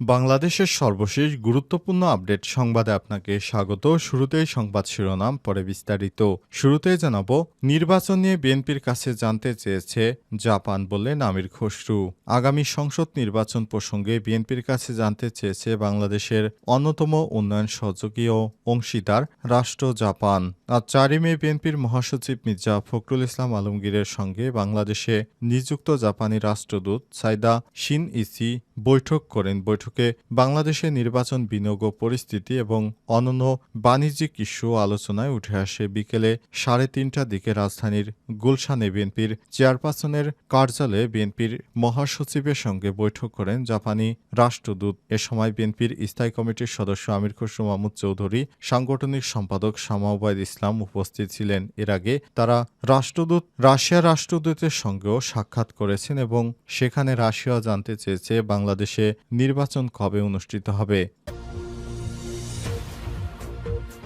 বাংলাদেশের সর্বশেষ গুরুত্বপূর্ণ আপডেট সংবাদে আপনাকে স্বাগত। শুরুতেই সংবাদ শিরোনাম, পরে বিস্তারিত। শুরুতেই জানাব, নির্বাচন নিয়ে বিএনপির কাছে জানতে চেয়েছে জাপান বললেন আমির খসরু। আগামী সংসদ নির্বাচন প্রসঙ্গে বিএনপির কাছে জানতে চেয়েছে বাংলাদেশের অন্যতম উন্নয়ন সহযোগী ও অংশীদার রাষ্ট্র জাপান। আজ চারই মে বিএনপির মহাসচিব মির্জা ফখরুল ইসলাম আলমগীরের সঙ্গে বাংলাদেশে নিযুক্ত জাপানি রাষ্ট্রদূত সাইদা শিন ইসি বৈঠক করেন। বৈঠকে বাংলাদেশের নির্বাচন বিনিয়োগ পরিস্থিতি এবং অনন্য বাণিজ্যিক ইস্যু আলোচনায় উঠে আসে। বিকেলে সাড়ে তিনটার দিকে রাজধানীর গুলশানে বিএনপির চেয়ারপারসনের কার্যালয়ে বিএনপির মহাসচিবের সঙ্গে বৈঠক করেন জাপানি রাষ্ট্রদূত। এ সময় বিএনপির স্থায়ী কমিটির সদস্য আমির খসরু মাহমুদ চৌধুরী, সাংগঠনিক সম্পাদক শামাউবায়দ ইসলাম উপস্থিত ছিলেন। এর আগে তারা রাষ্ট্রদূত, রাশিয়ার রাষ্ট্রদূতের সঙ্গেও সাক্ষাৎ করেছেন এবং সেখানে রাশিয়া জানতে চেয়েছে বাংলাদেশে নির্বাচন কবে অনুষ্ঠিত হবে?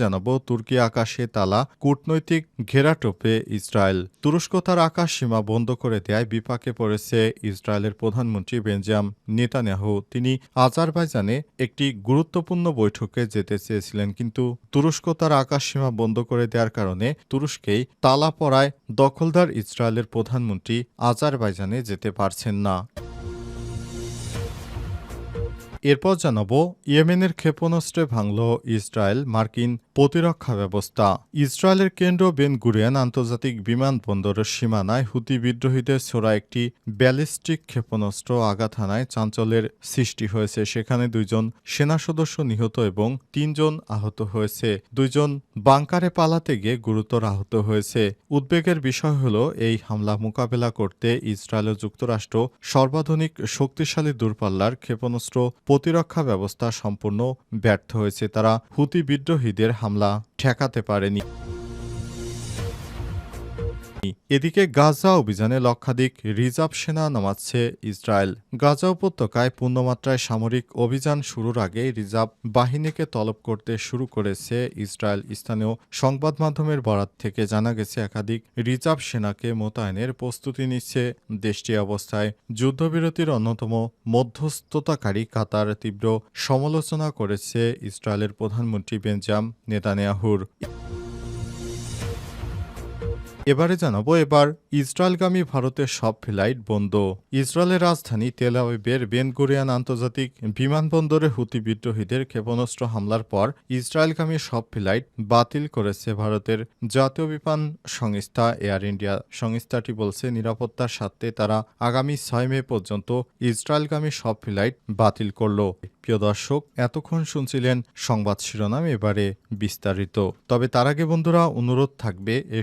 জানাব, তুর্কি আকাশে তালা, কূটনৈতিক ঘেরাটোপে ইসরায়েল। তুরস্ক তার আকাশ সীমা বন্ধ করে দেয় বিপাকে পড়েছে ইসরায়েলের প্রধানমন্ত্রী বেঞ্জাম নেতানিয়াহু। তিনি আজারবাইজানে একটি গুরুত্বপূর্ণ বৈঠকে যেতে চেয়েছিলেন, কিন্তু তুরস্ক তার আকাশ সীমা বন্ধ করে দেওয়ার কারণে তুরস্কেই তালা পড়ায় দখলদার ইসরায়েলের প্রধানমন্ত্রী আজারবাইজানে যেতে পারছেন না। এরপর জানাব ইয়েমেনের ক্ষেপণাস্ত্রে ভাঙল ইসরায়েল মার্কিন প্রতিরক্ষা ব্যবস্থা। ইসরায়েলের কেন্দ্র বেন গুরিয়ান আন্তর্জাতিক বিমানবন্দরের সীমানায় হুতি বিদ্রোহীদের ছোড়া একটি ব্যালিস্টিক ক্ষেপণাস্ত্র আঘাত হানায় চাঞ্চল্যের সৃষ্টি হয়েছে। সেখানে দুইজন সেনা সদস্য নিহত এবং তিনজন আহত হয়েছে। দুইজন বাংকারে পালাতে গিয়ে গুরুতর আহত হয়েছে। উদ্বেগের বিষয় হল, এই হামলা মোকাবেলা করতে ইসরায়েল ও যুক্তরাষ্ট্র সর্বাধুনিক শক্তিশালী দূরপাল্লার ক্ষেপণাস্ত্র প্রতিরক্ষা ব্যবস্থা সম্পূর্ণ ব্যর্থ হয়েছে। তারা হুতি বিদ্রোহীদের হামলা ঠেকাতে পারেনি। এদিকে গাজা অভিযানে লক্ষাধিক রিজার্ভ সেনা নামাচ্ছে ইসরায়েল। গাজা উপত্যকায় পূর্ণমাত্রায় সামরিক অভিযান শুরুর আগে রিজার্ভ বাহিনীকে তলব করতে শুরু করেছে ইসরায়েল। স্থানীয় সংবাদ মাধ্যমের বরাত থেকে জানা গেছে, একাধিক রিজার্ভ সেনাকে মোতায়েনের প্রস্তুতি নিচ্ছে দেশটি। অবস্থায় যুদ্ধবিরতির অন্যতম মধ্যস্থতাকারী কাতার তীব্র সমালোচনা করেছে ইসরায়েলের প্রধানমন্ত্রী বেঞ্জাম নেতানিয়াহুর। এবারে জানাব এবার ইসরায়েলগামী ভারতের সব ফ্লাইট বন্ধ। ইসরায়েলের রাজধানী তেল বেনগুরিয়ান আন্তর্জাতিক বিমানবন্দরে হুতি বিদ্রোহীদের ক্ষেপণাস্ত্র হামলার পর ইসরায়েলগামী সব ফ্লাইট বাতিল করেছে ভারতের জাতীয় বিমান সংস্থা এয়ার ইন্ডিয়া। সংস্থাটি বলছে, নিরাপত্তার স্বার্থে তারা আগামী ছয় মে পর্যন্ত ইসরায়েলগামী সব ফ্লাইট বাতিল করল। প্রিয় দর্শক, এতক্ষণ শুনছিলেন সংবাদ শিরোনাম এবারে বিস্তারিত। তবে তার আগে বন্ধুরা, অনুরোধ থাকবে এই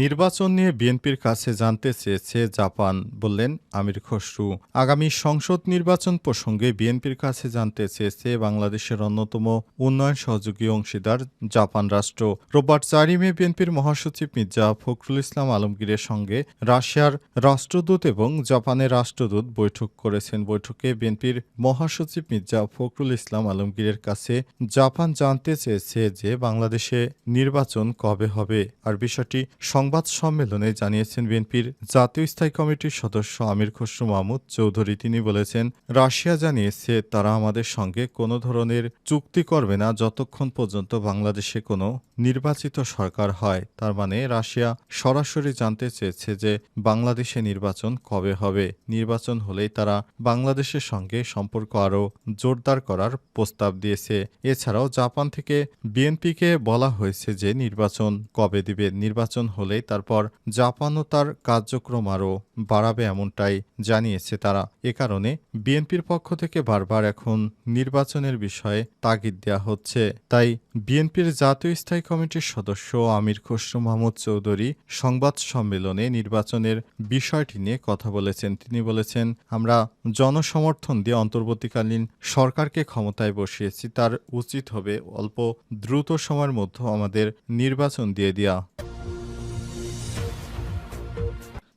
নির্বাচন নিয়ে বিএনপির কাছে জানতে চেয়েছে জাপান, বললেন আমির খসরু। আগামী সংসদ নির্বাচন প্রসঙ্গে বিএনপির কাছে জানতে চেয়েছে বাংলাদেশের অন্যতম উন্নয়ন সহযোগী অংশীদার জাপান রাষ্ট্র। রোববার চারই মে বিএনপির মহাসচিব মির্জা ফখরুল ইসলাম আলমগীরের সঙ্গে রাশিয়ার রাষ্ট্রদূত এবং জাপানের রাষ্ট্রদূত বৈঠক করেছেন। বৈঠকে বিএনপির মহাসচিব মির্জা ফখরুল ইসলাম আলমগীরের কাছে জাপান জানতে চেয়েছে যে বাংলাদেশে নির্বাচন কবে হবে। আর বিষয়টি সংবাদ সম্মেলনে জানিয়েছেন বিএনপির জাতীয় স্থায়ী কমিটির সদস্য আমির খসরু মাহমুদ। চৌধুরী তিনি বলেছেন, রাশিয়া জানিয়েছে, তারা আমাদের সঙ্গে কোনো ধরনের চুক্তি করবে না যতক্ষণ পর্যন্ত বাংলাদেশে কোনো নির্বাচিত সরকার হয়। তার মানে রাশিয়া সরাসরি জানতে চেয়েছে যে বাংলাদেশে নির্বাচন কবে হবে। নির্বাচন হলেই তারা বাংলাদেশের সঙ্গে সম্পর্ক আরও জোরদার করার প্রস্তাব দিয়েছে। এছাড়াও জাপান থেকে বিএনপিকে বলা হয়েছে যে নির্বাচন কবে দিবে। নির্বাচন হলেই তারপর জাপানও তার কার্যক্রম আরও বাড়াবে এমনটাই জানিয়েছে তারা। এ কারণে বিএনপির পক্ষ থেকে বারবার এখন নির্বাচনের বিষয়ে তাগিদ দেওয়া হচ্ছে। তাই বিএনপির জাতীয় স্থায়ী কমিটির সদস্য আমির খসরু মাহমুদ চৌধুরী সংবাদ সম্মেলনে নির্বাচনের বিষয়টি নিয়ে কথা বলেছেন। তিনি বলেছেন, আমরা জনসমর্থন দিয়ে অন্তর্বর্তীকালীন সরকারকে ক্ষমতায় বসিয়েছি, তার উচিত হবে অল্প দ্রুত সময়ের মধ্যে আমাদের নির্বাচন দিয়ে দেওয়া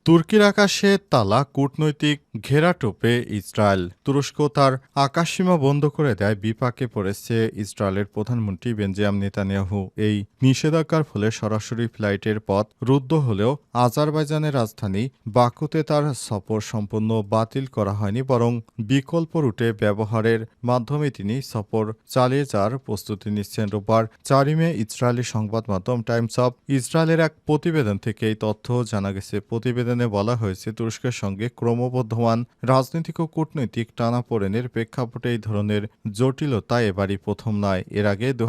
তুর্কির আকাশে তালা কূটনৈতিক ঘেরাটোপে ইসরায়েল। তুরস্ক তার আকাশসীমা বন্ধ করে দেয়, বিপাকে পড়েছে ইসরায়েলের প্রধানমন্ত্রী বেঞ্জাম নেতানিয়াহু। এই নিষেধাজ্ঞার ফলে সরাসরি ফ্লাইটের পথ রুদ্ধ হলেও আজারবাইজানের রাজধানী বাকুতে তার সফর সম্পূর্ণ বাতিল করা হয়নি, বরং বিকল্প রুটে ব্যবহারের মাধ্যমে তিনি সফর চালিয়ে যাওয়ার প্রস্তুতি নিচ্ছেন। রোববার চারি মে ইসরায়েলি সংবাদ মাধ্যম টাইমস অব ইসরায়েলের এক প্রতিবেদন থেকে এই তথ্য জানা গেছে। প্রতিবেদনে বলা হয়েছে, তুরস্কের সঙ্গে ক্রমবর্ধমান রাজনৈতিক ও কূটনৈতিক টানাপোড়েনের প্রেক্ষাপটে এই ধরনের জটিলতা এবারই প্রথম নয়। এর আগে দু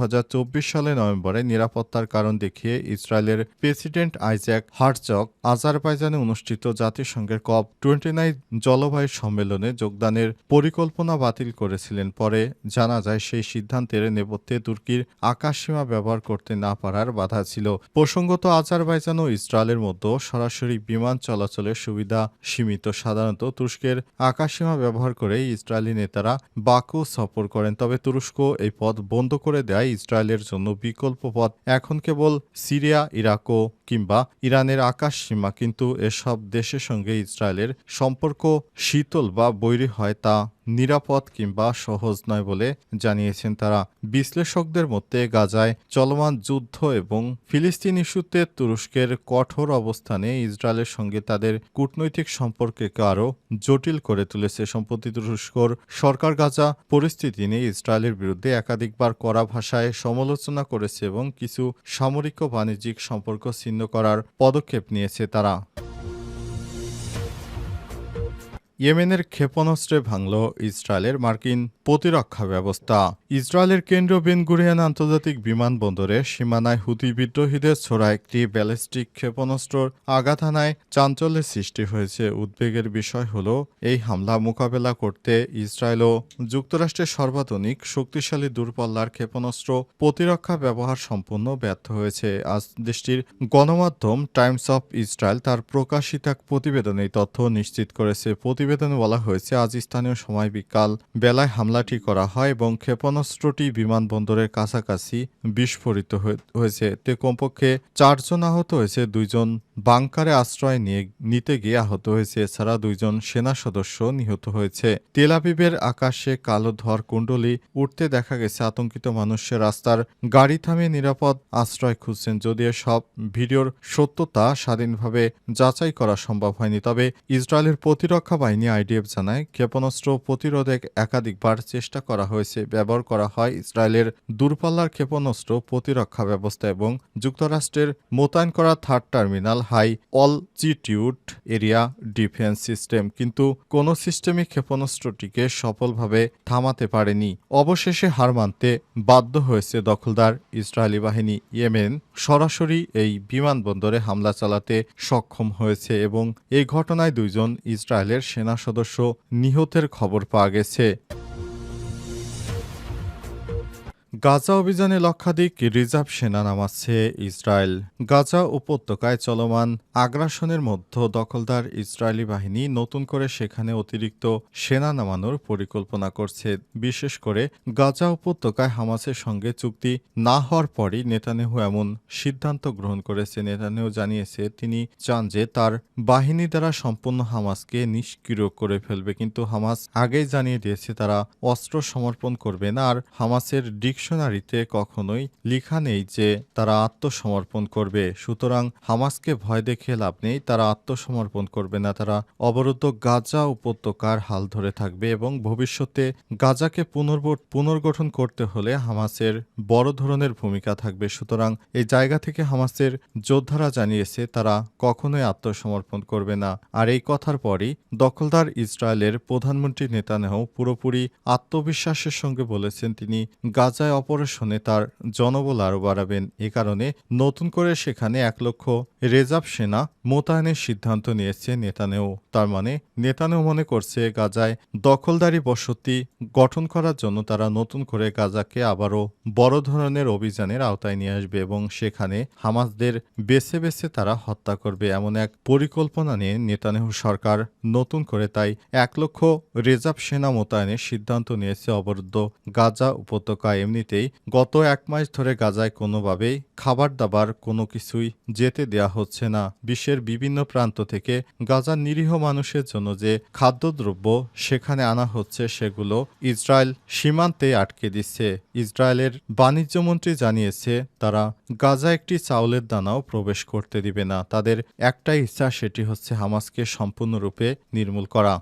সালে নভেম্বরে নিরাপত্তার কারণ দেখিয়ে ইসরায়েলের প্রেসিডেন্ট আইজ্যাক হার্টজক আজারবাইজানে অনুষ্ঠিত জাতিসংঘের কপ টোয়েন্টি নাইন জলবায়ু সম্মেলনে যোগদানের পরিকল্পনা বাতিল করেছিলেন। পরে জানা যায়, সেই সিদ্ধান্তের নেপথ্যে তুর্কির আকাশসীমা ব্যবহার করতে না পারার বাধা ছিল। প্রসঙ্গত, আজারবাইজান ও ইসরায়েলের মধ্যে সরাসরি বিমান চলাচলের সুবিধা সীমিত। সাধারণত তুরস্কের আকাশসীমা ব্যবহার করে ইসরায়েলি নেতারা বাকু সফর করেন, তবে তুরস্ক এই পথ বন্ধ করে দেয় ইসরায়েলের জন্য বিকল্প পথ। এখন কেবল সিরিয়া ইরাকও কিংবা ইরানের আকাশ সীমা কিন্তু এসব দেশের সঙ্গে ইসরায়েলের সম্পর্ক শীতল বা বৈরী হয় তা নিরাপদ কিংবা সহজ নয় বলে জানিয়েছেন তারা। বিশ্লেষকদের মধ্যে গাজায় চলমান যুদ্ধ এবং ফিলিস্তিন ইস্যুতে তুরস্কের কঠোর অবস্থানে ইসরায়েলের সঙ্গে তাদের কূটনৈতিক সম্পর্ককে আরও জটিল করে তুলেছে। সম্প্রতি তুরস্কর সরকার গাজা পরিস্থিতি নিয়ে ইসরায়েলের বিরুদ্ধে একাধিকবার কড়া ভাষায় সমালোচনা করেছে এবং কিছু সামরিক ও বাণিজ্যিক সম্পর্ক ছিন্ন করার পদক্ষেপ নিয়েছে তারা। ইয়েমেনের ক্ষেপণাস্ত্রে ভাঙল ইসরায়েলের মার্কিন প্রতিরক্ষা ব্যবস্থা। ইসরায়েলের কেন্দ্রীয় বেন গুরিয়ান আন্তর্জাতিক বিমানবন্দরে সীমানায় হুতি বিদ্রোহীদের ছোড়া একটি ব্যালিস্টিক ক্ষেপণাস্ত্র আঘাত হানায় চাঞ্চল্যের সৃষ্টি হয়েছে। উদ্বেগের বিষয় হল, এই হামলা মোকাবেলা করতে ইসরায়েল ও যুক্তরাষ্ট্রের সর্বাধুনিক, শক্তিশালী দূরপাল্লার ক্ষেপণাস্ত্র প্রতিরক্ষা ব্যবহার সম্পূর্ণ ব্যর্থ হয়েছে। আজ দেশটির গণমাধ্যম টাইমস অফ ইসরায়েল তার প্রকাশিত এক প্রতিবেদনে তথ্য নিশ্চিত করেছে। প্রতিবেদনে বলা হয়েছে, আজ স্থানীয় সময় বিকাল বেলায় হামলাটি করা হয় এবং ক্ষেপণাস্ত্রটি বিমানবন্দরের কাছাকাছি বিস্ফোরিত হয়েছে। তে কমপক্ষে চারজন আহত হয়েছে, দুইজন বাংকারে আশ্রয় নিয়ে, নিতে গিয়ে আহত হয়েছে। এছাড়া দুইজন সেনা সদস্য নিহত হয়েছে। তেলাবিবের আকাশে কালো ধর কুণ্ডলি উঠতে দেখা গেছে। আতঙ্কিত মানুষের রাস্তার গাড়ি থামিয়ে নিরাপদ আশ্রয় খুঁজছেন। যদিও সব ভিডিওর সত্যতা স্বাধীনভাবে যাচাই করা সম্ভব হয়নি, তবে ইসরায়েলের প্রতিরক্ষা বাহিনী আইডিএফ জানায়, ক্ষেপণাস্ত্র প্রতিরোধে একাধিকবার চেষ্টা করা হয়েছে। ব্যবহার করা হয় ইসরায়েলের দূরপাল্লার ক্ষেপণাস্ত্র প্রতিরক্ষা ব্যবস্থা এবং যুক্তরাষ্ট্রের মোতায়েন করা third terminal high altitude area defence system. কিন্তু কোনো সিস্টেমই ক্ষেপণাস্ত্রটিকে সফলভাবে থামাতে পারেনি। অবশেষে হার মানতে বাধ্য হয়েছে দখলদার ইসরায়েলি বাহিনী। ইয়েমেন সরাসরি এই বিমানবন্দরে হামলা চালাতে সক্ষম হয়েছে এবং এই ঘটনায় দুইজন ইসরায়েলের সেনা সদস্য নিহতের খবর পাওয়া গেছে। গাজা অভিযানে লক্ষাধিক রিজার্ভ সেনা নামাচ্ছে ইসরায়েল। গাজা উপত্যকায় চলমান আগ্রাসনের মধ্যে দখলদার ইসরায়েলি বাহিনী নতুন করে সেখানে অতিরিক্ত সেনা নামানোর পরিকল্পনা করছে। বিশেষ করে গাজা উপত্যকায় হামাসের সঙ্গে চুক্তি না হওয়ার পরই নেতানেহু এমন সিদ্ধান্ত গ্রহণ করেছে। নেতানেহু জানিয়েছে, তিনি চান যে তার বাহিনী দ্বারা সম্পূর্ণ হামাসকে নিষ্ক্রিয় করে ফেলবে। কিন্তু হামাস আগেই জানিয়ে দিয়েছে, তারা অস্ত্র সমর্পণ করবে না আর হামাসের ডিকশনারিতে কখনোই লেখা নেই যে তারা আত্মসমর্পণ করবে। সুতরাং হামাসকে ভয় দেখে লাভ নেই, তারা আত্মসমর্পণ করবে না। তারা অবরুদ্ধ গাজা উপত্যকার হাল ধরে থাকবে এবং ভবিষ্যতে গাজাকে পুনর্গঠন করতে হলে হামাসের বড় ধরনের ভূমিকা থাকবে। সুতরাং এই জায়গা থেকে হামাসের যোদ্ধারা জানিয়েছে, তারা কখনোই আত্মসমর্পণ করবে না। আর এই কথার পরই দখলদার ইসরায়েলের প্রধানমন্ত্রী নেতানেহু পুরোপুরি আত্মবিশ্বাসের সঙ্গে বলেছেন, তিনি গাজায় অপারেশনে তার জনবল আরও বাড়াবেন। এ কারণে নতুন করে সেখানে এক লক্ষ রেজাব সেনা মোতায়েনের সিদ্ধান্ত নিয়েছে নেতানেও তার মানে নেতানেও মনে করছে গাজায় দখলদারি বসতি গঠন করার জন্য তারা নতুন করে গাজাকে আবারও বড় ধরনের অভিযানের আওতায় নিয়ে আসবে এবং সেখানে হামাসদের বেছে বেছে তারা হত্যা করবে এমন এক পরিকল্পনা নিয়ে নেতানেহু সরকার নতুন করে তাই এক লক্ষ রেজাব সেনা মোতায়েনের সিদ্ধান্ত নিয়েছে অবরুদ্ধ গাজা উপত্যকা। এমনিতেই গত এক মাস ধরে গাজায় কোনোভাবেই খাবার দাবার কোনো কিছুই যেতে দেয়া হচ্ছে না। বিশ্বের বিভিন্ন প্রান্ত থেকে গাজার নিরীহ মানুষের জন্য যে খাদ্যদ্রব্য সেখানে আনা হচ্ছে, সেগুলো ইসরায়েল সীমান্তে আটকে দিচ্ছে। ইসরায়েলের বাণিজ্যমন্ত্রী জানিয়েছে, তারা গাজা একটি চাউলের দানাও প্রবেশ করতে দিবে না। তাদের একটাই ইচ্ছা, সেটি হচ্ছে হামাসকে সম্পূর্ণরূপে নির্মূল করা।